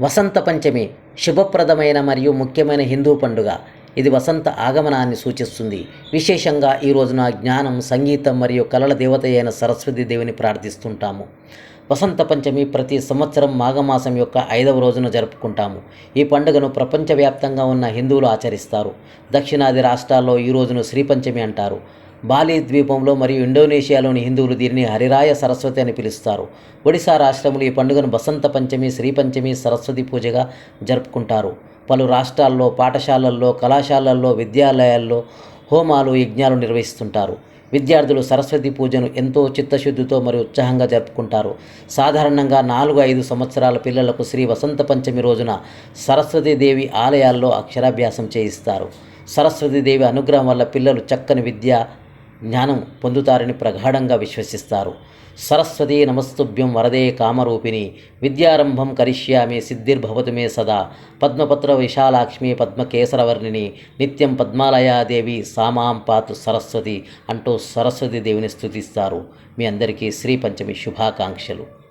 వసంత పంచమి శుభప్రదమైన మరియు ముఖ్యమైన హిందూ పండుగ. ఇది వసంత ఆగమనాన్ని సూచిస్తుంది. విశేషంగా ఈ రోజున జ్ఞానం సంగీతం మరియు కళల దేవత అయిన సరస్వతి దేవిని ప్రార్థిస్తుంటాము. వసంత పంచమి ప్రతి సంవత్సరం మాఘమాసం యొక్క ఐదవ రోజున జరుపుకుంటాము. ఈ పండుగను ప్రపంచవ్యాప్తంగా ఉన్న హిందువులు ఆచరిస్తారు. దక్షిణాది రాష్ట్రాల్లో ఈ రోజును శ్రీపంచమి అంటారు. బాలి ద్వీపంలో మరియు ఇండోనేషియాలోని హిందువులు దీనిని హరిరాయ సరస్వతి అని పిలుస్తారు. ఒడిశా రాష్ట్రములు ఈ పండుగను బసంత పంచమి శ్రీ పంచమి సరస్వతి పూజగా జరుపుకుంటారు. పలు రాష్ట్రాల్లో పాఠశాలల్లో కళాశాలల్లో విద్యాలయాల్లో హోమాలు యజ్ఞాలు నిర్వహిస్తుంటారు. విద్యార్థులు సరస్వతి పూజను ఎంతో చిత్తశుద్ధితో మరియు ఉత్సాహంగా జరుపుకుంటారు. సాధారణంగా నాలుగు ఐదు సంవత్సరాల పిల్లలకు శ్రీ వసంత పంచమి రోజున సరస్వతీదేవి ఆలయాల్లో అక్షరాభ్యాసం చేయిస్తారు. సరస్వతీదేవి అనుగ్రహం వల్ల పిల్లలు చక్కని విద్య జ్ఞానం పొందుతారని ప్రగాఢంగా విశ్వసిస్తారు. సరస్వతీ నమస్తుభ్యం వరదే కామరూపిణి. విద్యారంభం కరిష్యామి సిద్ధిర్భవతు మే సదా. పద్మపత్ర విశాలాక్ష్మి పద్మకేసరవర్ణిని. నిత్యం పద్మాలయాదేవి సామాం పాతు సరస్వతి అంటూ సరస్వతి దేవిని స్థుతిస్తారు మీ అందరికీ శ్రీ పంచమి శుభాకాంక్షలు.